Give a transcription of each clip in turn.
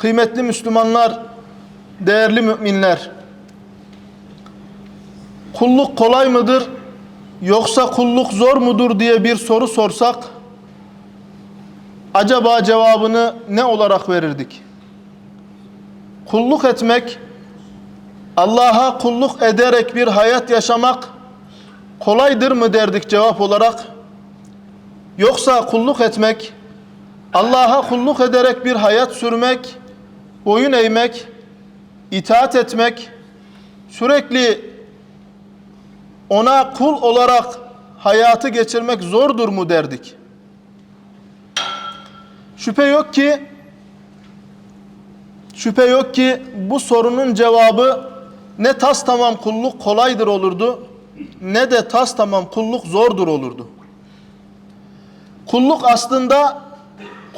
Kıymetli Müslümanlar, değerli müminler. Kulluk kolay mıdır yoksa kulluk zor mudur diye bir soru sorsak acaba cevabını ne olarak verirdik? Kulluk etmek, Allah'a kulluk ederek bir hayat yaşamak kolaydır mı derdik cevap olarak? Yoksa kulluk etmek, Allah'a kulluk ederek bir hayat sürmek, boyun eğmek, itaat etmek, sürekli ona kul olarak hayatı geçirmek zordur mu derdik? Şüphe yok ki şüphe yok ki bu sorunun cevabı ne tas tamam kulluk kolaydır olurdu ne de tas tamam kulluk zordur olurdu. Kulluk aslında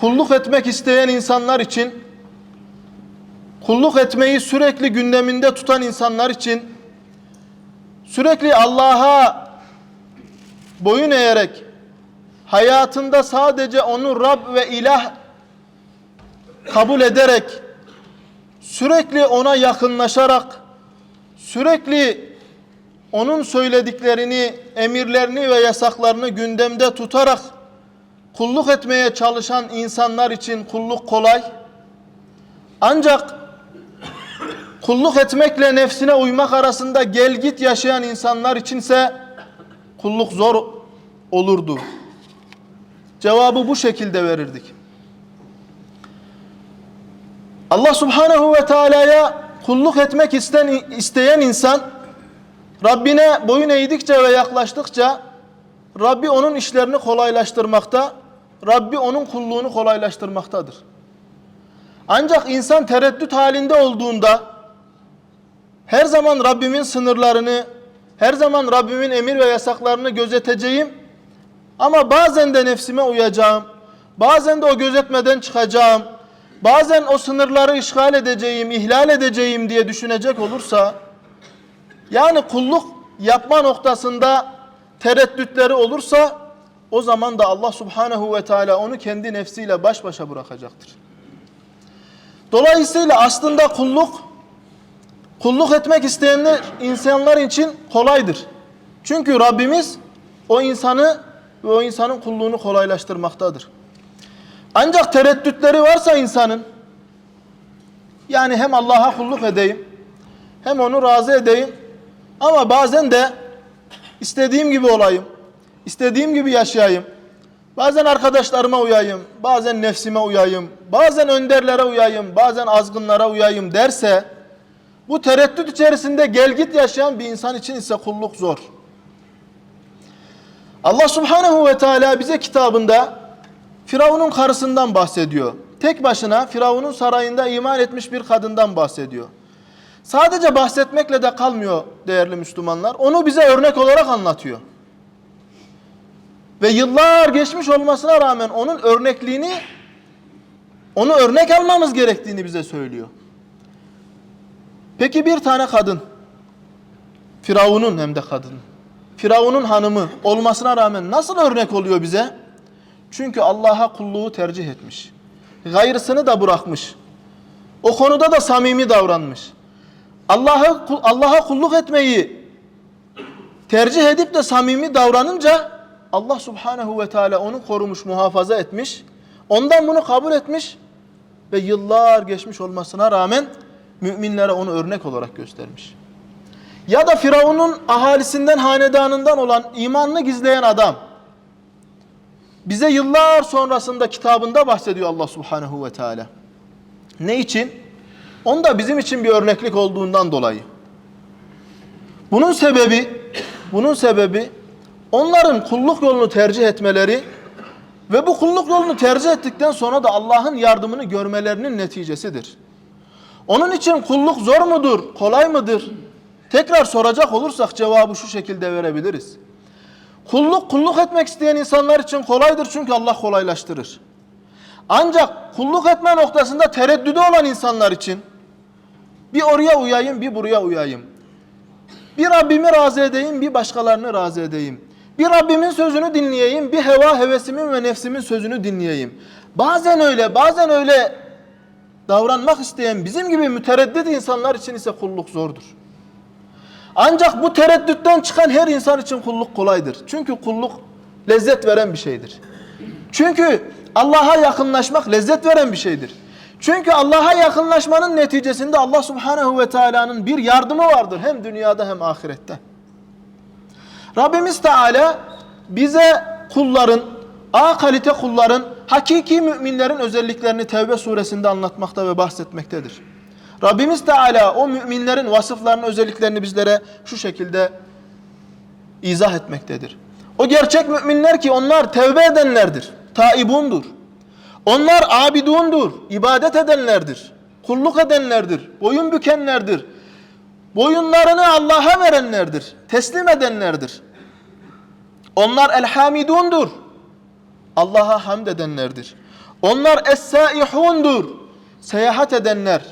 kulluk etmek isteyen insanlar için kulluk etmeyi sürekli gündeminde tutan insanlar için sürekli Allah'a boyun eğerek hayatında sadece onu Rab ve ilah kabul ederek sürekli ona yakınlaşarak sürekli onun söylediklerini, emirlerini ve yasaklarını gündemde tutarak kulluk etmeye çalışan insanlar için kulluk kolay. Ancak kulluk etmekle nefsine uymak arasında gel git yaşayan insanlar içinse kulluk zor olurdu. Cevabı bu şekilde verirdik. Allah Subhanahu ve Teala'ya kulluk etmek isten, isteyen insan Rabbine boyun eğdikçe ve yaklaştıkça Rabbi onun işlerini kolaylaştırmakta, Rabbi onun kulluğunu kolaylaştırmaktadır. Ancak insan tereddüt halinde olduğunda her zaman Rabbimin sınırlarını, her zaman Rabbimin emir ve yasaklarını gözeteceğim. Ama bazen de nefsime uyacağım, bazen de o gözetmeden çıkacağım, bazen o sınırları işgal edeceğim, ihlal edeceğim diye düşünecek olursa yani kulluk yapma noktasında tereddütleri olursa o zaman da Allah Subhanahu ve Teala onu kendi nefsiyle baş başa bırakacaktır. Dolayısıyla aslında kulluk kulluk etmek isteyenler insanlar için kolaydır. Çünkü Rabbimiz o insanı ve o insanın kulluğunu kolaylaştırmaktadır. Ancak tereddütleri varsa insanın yani hem Allah'a kulluk edeyim hem onu razı edeyim ama bazen de istediğim gibi olayım, istediğim gibi yaşayayım. Bazen arkadaşlarıma uyayım, bazen nefsime uyayım, bazen önderlere uyayım, bazen azgınlara uyayım derse bu tereddüt içerisinde gel git yaşayan bir insan için ise kulluk zor. Allah Subhanahu ve Teala bize kitabında Firavun'un karısından bahsediyor. Tek başına Firavun'un sarayında iman etmiş bir kadından bahsediyor. Sadece bahsetmekle de kalmıyor değerli Müslümanlar. Onu bize örnek olarak anlatıyor. Ve yıllar geçmiş olmasına rağmen onun örnekliğini, onu örnek almamız gerektiğini bize söylüyor. Peki bir tane kadın, Firavun'un hem de kadın, Firavun'un hanımı olmasına rağmen nasıl örnek oluyor bize? Çünkü Allah'a kulluğu tercih etmiş. Gayrısını da bırakmış. O konuda da samimi davranmış. Allah'a Allah'a kulluk etmeyi tercih edip de samimi davranınca Allah Subhanahu ve Teala onu korumuş, muhafaza etmiş. Ondan bunu kabul etmiş ve yıllar geçmiş olmasına rağmen müminlere onu örnek olarak göstermiş. Ya da Firavun'un ahalisinden, hanedanından olan imanını gizleyen adam bize yıllar sonrasında kitabında bahsediyor Allah Subhanahu ve Teala. Ne için? Onda bizim için bir örneklik olduğundan dolayı. Bunun sebebi, bunun sebebi onların kulluk yolunu tercih etmeleri ve bu kulluk yolunu tercih ettikten sonra da Allah'ın yardımını görmelerinin neticesidir. Onun için kulluk zor mudur, kolay mıdır? Tekrar soracak olursak cevabı şu şekilde verebiliriz. Kulluk kulluk etmek isteyen insanlar için kolaydır çünkü Allah kolaylaştırır. Ancak kulluk etme noktasında tereddüdü olan insanlar için bir oraya uyayım, bir buraya uyayım. Bir Rabbimi razı edeyim, bir başkalarını razı edeyim. Bir Rabbimin sözünü dinleyeyim, bir heva hevesimin ve nefsimin sözünü dinleyeyim. Bazen öyle, bazen öyle davranmak isteyen bizim gibi mütereddit insanlar için ise kulluk zordur. Ancak bu tereddütten çıkan her insan için kulluk kolaydır. Çünkü kulluk lezzet veren bir şeydir. Çünkü Allah'a yakınlaşmak lezzet veren bir şeydir. Çünkü Allah'a yakınlaşmanın neticesinde Allah Subhanahu ve Teala'nın bir yardımı vardır hem dünyada hem ahirette. Rabbimiz Teala bize kulların, A kalite kulların, hakiki müminlerin özelliklerini Tevbe suresinde anlatmakta ve bahsetmektedir. Rabbimiz Teala o müminlerin vasıflarını, özelliklerini bizlere şu şekilde izah etmektedir. O gerçek müminler ki onlar tevbe edenlerdir, taibundur. Onlar abidundur, ibadet edenlerdir, kulluk edenlerdir, boyun bükenlerdir. Boyunlarını Allah'a verenlerdir, teslim edenlerdir. Onlar elhamidundur. Allah'a hamd edenlerdir. Onlar es-saihundur. Seyahat edenler.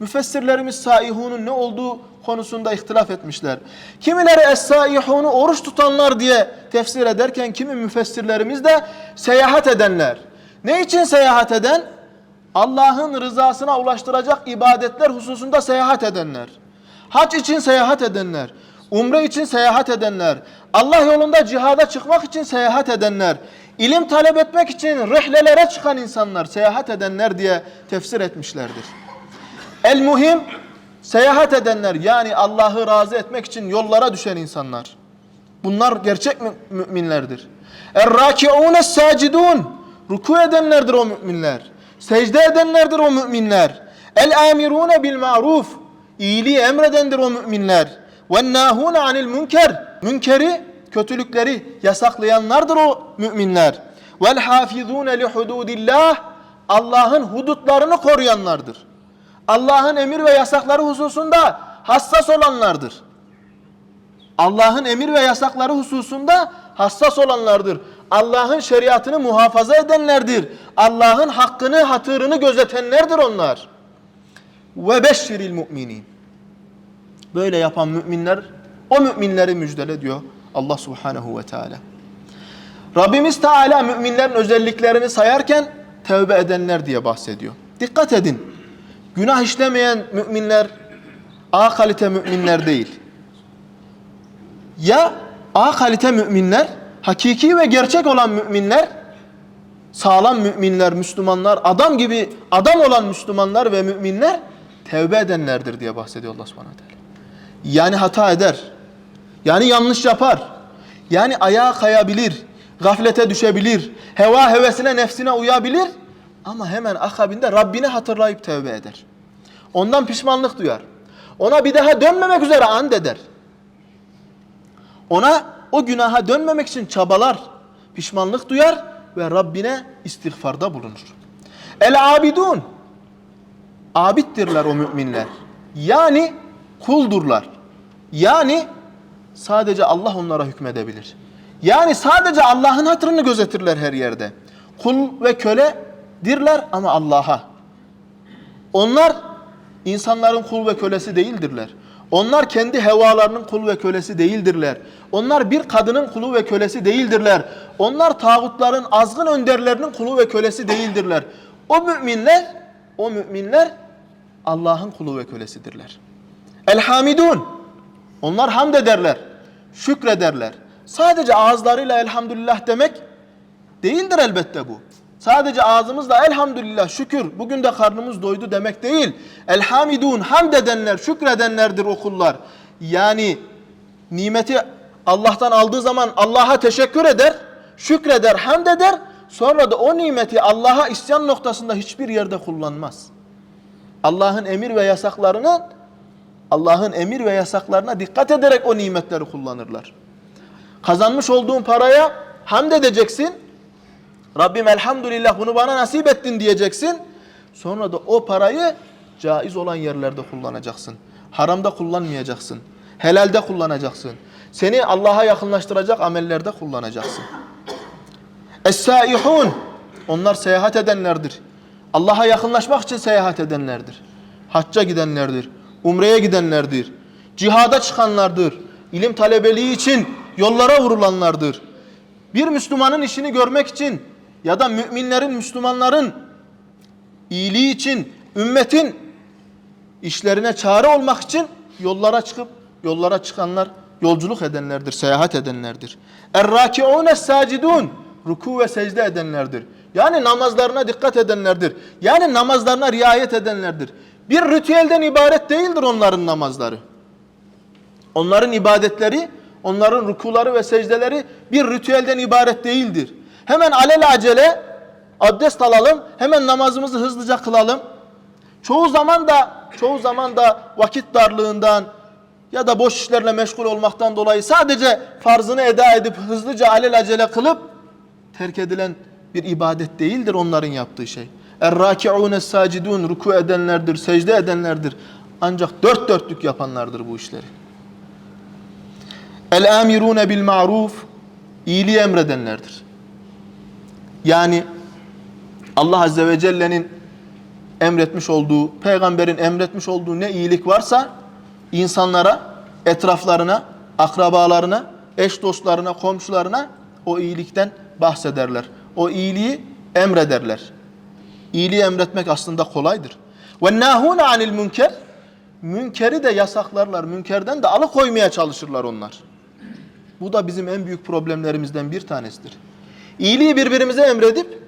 Müfessirlerimiz saihunun ne olduğu konusunda ihtilaf etmişler. Kimileri es-saihunu oruç tutanlar diye tefsir ederken kimi müfessirlerimiz de seyahat edenler. Ne için seyahat eden? Allah'ın rızasına ulaştıracak ibadetler hususunda seyahat edenler. Hac için seyahat edenler, umre için seyahat edenler, Allah yolunda cihada çıkmak için seyahat edenler, ilim talep etmek için rihlelere çıkan insanlar, seyahat edenler diye tefsir etmişlerdir. El muhim seyahat edenler yani Allah'ı razı etmek için yollara düşen insanlar. Bunlar gerçek mü- müminlerdir. Er-raki'ûne sacidun ruku edenlerdir o müminler. Secde edenlerdir o müminler. El-amirûne bil ma'ruf iyiliği emredendir o müminler. Ve nâhûne anil münker münkeri kötülükleri yasaklayanlardır o müminler. Vel hafizûne li hududillah Allah'ın hudutlarını koruyanlardır. Allah'ın emir ve yasakları hususunda hassas olanlardır. Allah'ın emir ve yasakları hususunda hassas olanlardır. Allah'ın şeriatını muhafaza edenlerdir. Allah'ın hakkını, hatırını gözetenlerdir onlar. Ve beşşiril müminin. Böyle yapan müminler, o müminleri müjdele diyor Allah Subhanahu ve Teala. Rabbimiz Teala müminlerin özelliklerini sayarken tevbe edenler diye bahsediyor. Dikkat edin. Günah işlemeyen müminler A kalite müminler değil. Ya A kalite müminler, hakiki ve gerçek olan müminler, sağlam müminler, Müslümanlar, adam gibi adam olan Müslümanlar ve müminler tevbe edenlerdir diye bahsediyor Allah Subhanahu Teala. Yani hata eder. Yani yanlış yapar. Yani ayağa kayabilir, gaflete düşebilir, heva hevesine, nefsine uyabilir ama hemen akabinde Rabbini hatırlayıp tevbe eder. Ondan pişmanlık duyar. Ona bir daha dönmemek üzere and eder. Ona o günaha dönmemek için çabalar, pişmanlık duyar ve Rabbine istiğfarda bulunur. El abidun abittirler o müminler. Yani kuldurlar. Yani sadece Allah onlara hükmedebilir. Yani sadece Allah'ın hatırını gözetirler her yerde. Kul ve köledirler ama Allah'a. Onlar insanların kul ve kölesi değildirler. Onlar kendi hevalarının kul ve kölesi değildirler. Onlar bir kadının kulu ve kölesi değildirler. Onlar tağutların azgın önderlerinin kulu ve kölesi değildirler. O müminler, o müminler Allah'ın kulu ve kölesidirler. Elhamidun. Onlar hamd ederler, şükrederler. Sadece ağızlarıyla elhamdülillah demek değildir elbette bu. Sadece ağzımızla elhamdülillah şükür bugün de karnımız doydu demek değil. Elhamidun hamd edenler, şükredenlerdir o kullar. Yani nimeti Allah'tan aldığı zaman Allah'a teşekkür eder, şükreder, hamd eder. Sonra da o nimeti Allah'a isyan noktasında hiçbir yerde kullanmaz. Allah'ın emir ve yasaklarını Allah'ın emir ve yasaklarına dikkat ederek o nimetleri kullanırlar. Kazanmış olduğun paraya hamd edeceksin. Rabbim elhamdülillah bunu bana nasip ettin diyeceksin. Sonra da o parayı caiz olan yerlerde kullanacaksın. Haramda kullanmayacaksın. Helalde kullanacaksın. Seni Allah'a yakınlaştıracak amellerde kullanacaksın. Es-saihun onlar seyahat edenlerdir. Allah'a yakınlaşmak için seyahat edenlerdir. Hacca gidenlerdir. Umreye gidenlerdir. Cihada çıkanlardır. İlim talebeliği için yollara vurulanlardır. Bir Müslümanın işini görmek için ya da müminlerin, Müslümanların iyiliği için, ümmetin işlerine çare olmak için yollara çıkıp yollara çıkanlar yolculuk edenlerdir, seyahat edenlerdir. Er-rakiûne sacidun ruku ve secde edenlerdir. Yani namazlarına dikkat edenlerdir. Yani namazlarına riayet edenlerdir. Bir ritüelden ibaret değildir onların namazları. Onların ibadetleri, onların rukuları ve secdeleri bir ritüelden ibaret değildir. Hemen alel acele abdest alalım, hemen namazımızı hızlıca kılalım. Çoğu zaman da çoğu zaman da vakit darlığından ya da boş işlerle meşgul olmaktan dolayı sadece farzını eda edip hızlıca alel acele kılıp terk edilen bir ibadet değildir onların yaptığı şey. Er-raki'ûne sacidun ruku edenlerdir, secde edenlerdir. Ancak dört dörtlük yapanlardır bu işleri. El-amirûne bil ma'ruf iyiliği emredenlerdir. Yani Allah Azze ve Celle'nin emretmiş olduğu, peygamberin emretmiş olduğu ne iyilik varsa insanlara, etraflarına, akrabalarına, eş dostlarına, komşularına o iyilikten bahsederler. O iyiliği emrederler. İyiliği emretmek aslında kolaydır. Ve nahuna anil münker münkeri de yasaklarlar. Münkerden de alıkoymaya çalışırlar onlar. Bu da bizim en büyük problemlerimizden bir tanesidir. İyiliği birbirimize emredip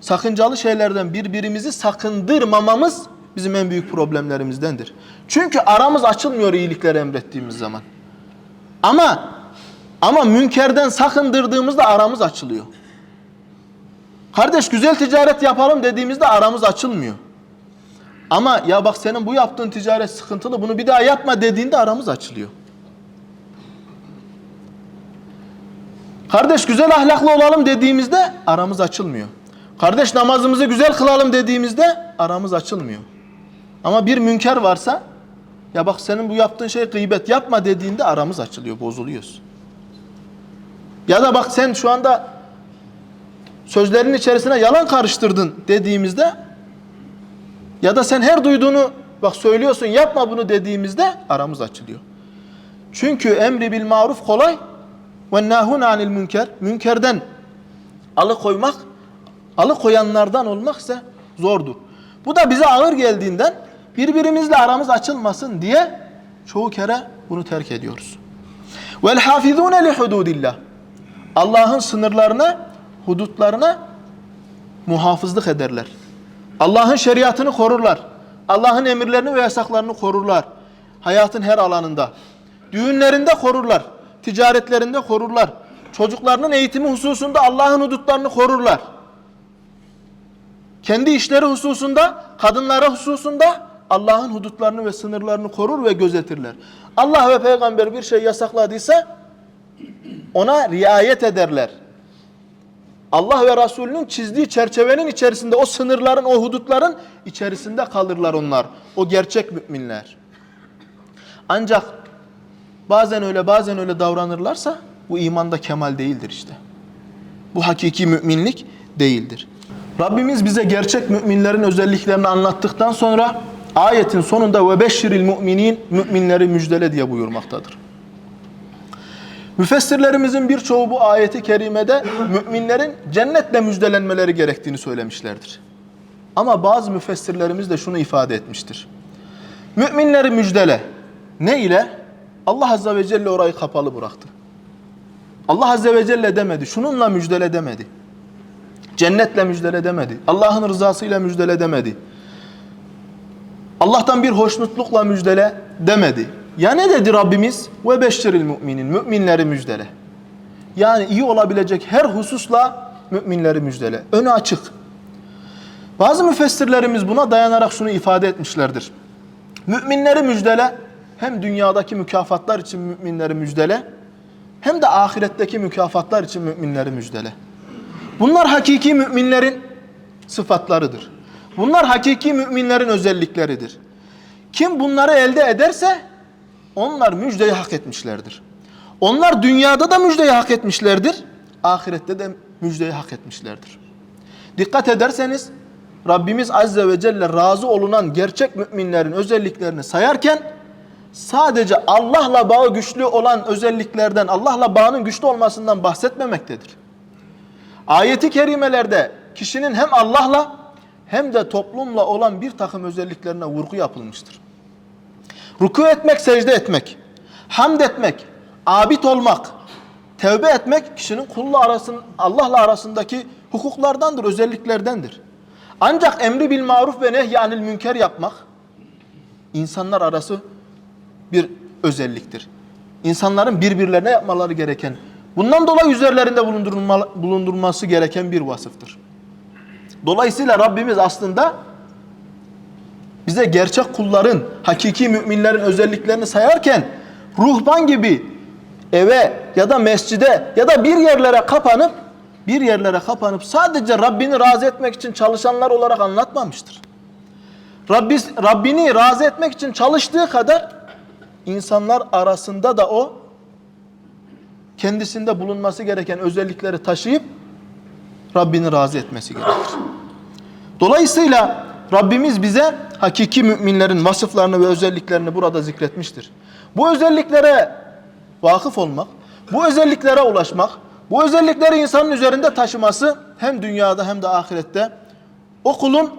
sakıncalı şeylerden birbirimizi sakındırmamamız bizim en büyük problemlerimizdendir. Çünkü aramız açılmıyor iyilikleri emrettiğimiz zaman. Ama ama münkerden sakındırdığımızda aramız açılıyor. Kardeş güzel ticaret yapalım dediğimizde aramız açılmıyor. Ama ya bak senin bu yaptığın ticaret sıkıntılı bunu bir daha yapma dediğinde aramız açılıyor. Kardeş güzel ahlaklı olalım dediğimizde aramız açılmıyor. Kardeş namazımızı güzel kılalım dediğimizde aramız açılmıyor. Ama bir münker varsa ya bak senin bu yaptığın şey gıybet yapma dediğinde aramız açılıyor, bozuluyoruz. Ya da bak sen şu anda sözlerin içerisine yalan karıştırdın dediğimizde ya da sen her duyduğunu bak söylüyorsun yapma bunu dediğimizde aramız açılıyor. Çünkü emri bil maruf kolay ve nahun anil münker münkerden alıkoymak alıkoyanlardan olmaksa zordur. Bu da bize ağır geldiğinden birbirimizle aramız açılmasın diye çoğu kere bunu terk ediyoruz. Vel hafizune li hududillah. Allah'ın sınırlarına, hudutlarına muhafızlık ederler. Allah'ın şeriatını korurlar. Allah'ın emirlerini ve yasaklarını korurlar. Hayatın her alanında. Düğünlerinde korurlar. Ticaretlerinde korurlar. Çocuklarının eğitimi hususunda Allah'ın hudutlarını korurlar. Kendi işleri hususunda, kadınlara hususunda Allah'ın hudutlarını ve sınırlarını korur ve gözetirler. Allah ve peygamber bir şey yasakladıysa ona riayet ederler. Allah ve Resulünün çizdiği çerçevenin içerisinde o sınırların, o hudutların içerisinde kalırlar onlar. O gerçek müminler. Ancak bazen öyle bazen öyle davranırlarsa bu imanda kemal değildir işte. Bu hakiki müminlik değildir. Rabbimiz bize gerçek müminlerin özelliklerini anlattıktan sonra ayetin sonunda ve beşşiril müminin müminleri müjdele diye buyurmaktadır. Müfessirlerimizin birçoğu bu ayeti kerimede müminlerin cennetle müjdelenmeleri gerektiğini söylemişlerdir. Ama bazı müfessirlerimiz de şunu ifade etmiştir. Müminleri müjdele. Ne ile? Allah Azze ve Celle orayı kapalı bıraktı. Allah Azze ve Celle demedi. Şununla müjdele demedi. Cennetle müjdele demedi. Allah'ın rızasıyla müjdele demedi. Allah'tan bir hoşnutlukla müjdele demedi. Ya ne dedi Rabbimiz? Ve beşşiril müminin. Müminleri müjdele. Yani iyi olabilecek her hususla müminleri müjdele. Önü açık. Bazı müfessirlerimiz buna dayanarak şunu ifade etmişlerdir. Müminleri müjdele hem dünyadaki mükafatlar için müminleri müjdele hem de ahiretteki mükafatlar için müminleri müjdele. Bunlar hakiki müminlerin sıfatlarıdır. Bunlar hakiki müminlerin özellikleridir. Kim bunları elde ederse onlar müjdeyi hak etmişlerdir. Onlar dünyada da müjdeyi hak etmişlerdir. Ahirette de müjdeyi hak etmişlerdir. Dikkat ederseniz Rabbimiz Azze ve Celle razı olunan gerçek müminlerin özelliklerini sayarken sadece Allah'la bağı güçlü olan özelliklerden, Allah'la bağının güçlü olmasından bahsetmemektedir. Ayeti kerimelerde kişinin hem Allah'la hem de toplumla olan bir takım özelliklerine vurgu yapılmıştır. Ruku etmek, secde etmek, hamd etmek, abid olmak, tevbe etmek kişinin kulla arasın, Allah'la arasındaki hukuklardandır, özelliklerdendir. Ancak emri bil maruf ve nehyanil münker yapmak insanlar arası bir özelliktir. İnsanların birbirlerine yapmaları gereken, bundan dolayı üzerlerinde bulundurulma, bulundurması gereken bir vasıftır. Dolayısıyla Rabbimiz aslında bize gerçek kulların, hakiki müminlerin özelliklerini sayarken ruhban gibi eve ya da mescide ya da bir yerlere kapanıp bir yerlere kapanıp sadece Rabbini razı etmek için çalışanlar olarak anlatmamıştır. Rabbi, Rabbini razı etmek için çalıştığı kadar insanlar arasında da o kendisinde bulunması gereken özellikleri taşıyıp Rabbini razı etmesi gerekir. Dolayısıyla Rabbimiz bize hakiki müminlerin vasıflarını ve özelliklerini burada zikretmiştir. Bu özelliklere vakıf olmak, bu özelliklere ulaşmak, bu özellikleri insanın üzerinde taşıması hem dünyada hem de ahirette o kulun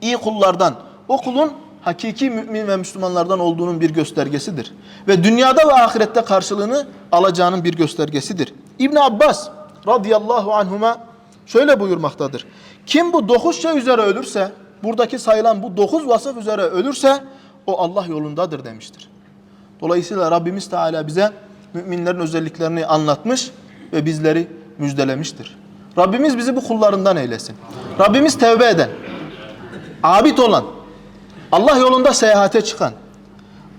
iyi kullardan, o kulun hakiki mümin ve Müslümanlardan olduğunun bir göstergesidir. Ve dünyada ve ahirette karşılığını alacağının bir göstergesidir. İbn Abbas radıyallahu anhuma şöyle buyurmaktadır. Kim bu dokuz şey üzere ölürse, buradaki sayılan bu dokuz vasıf üzere ölürse o Allah yolundadır demiştir. Dolayısıyla Rabbimiz Teala bize müminlerin özelliklerini anlatmış ve bizleri müjdelemiştir. Rabbimiz bizi bu kullarından eylesin. Rabbimiz tevbe eden, abid olan, Allah yolunda seyahate çıkan,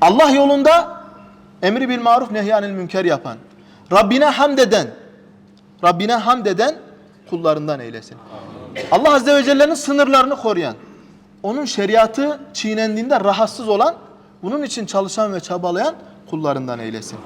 Allah yolunda emri bil maruf nehyanil münker yapan, Rabbine hamd eden, Rabbine hamd eden kullarından eylesin. Allah Azze ve Celle'nin sınırlarını koruyan, onun şeriatı çiğnendiğinde rahatsız olan, bunun için çalışan ve çabalayan kullarından eylesin.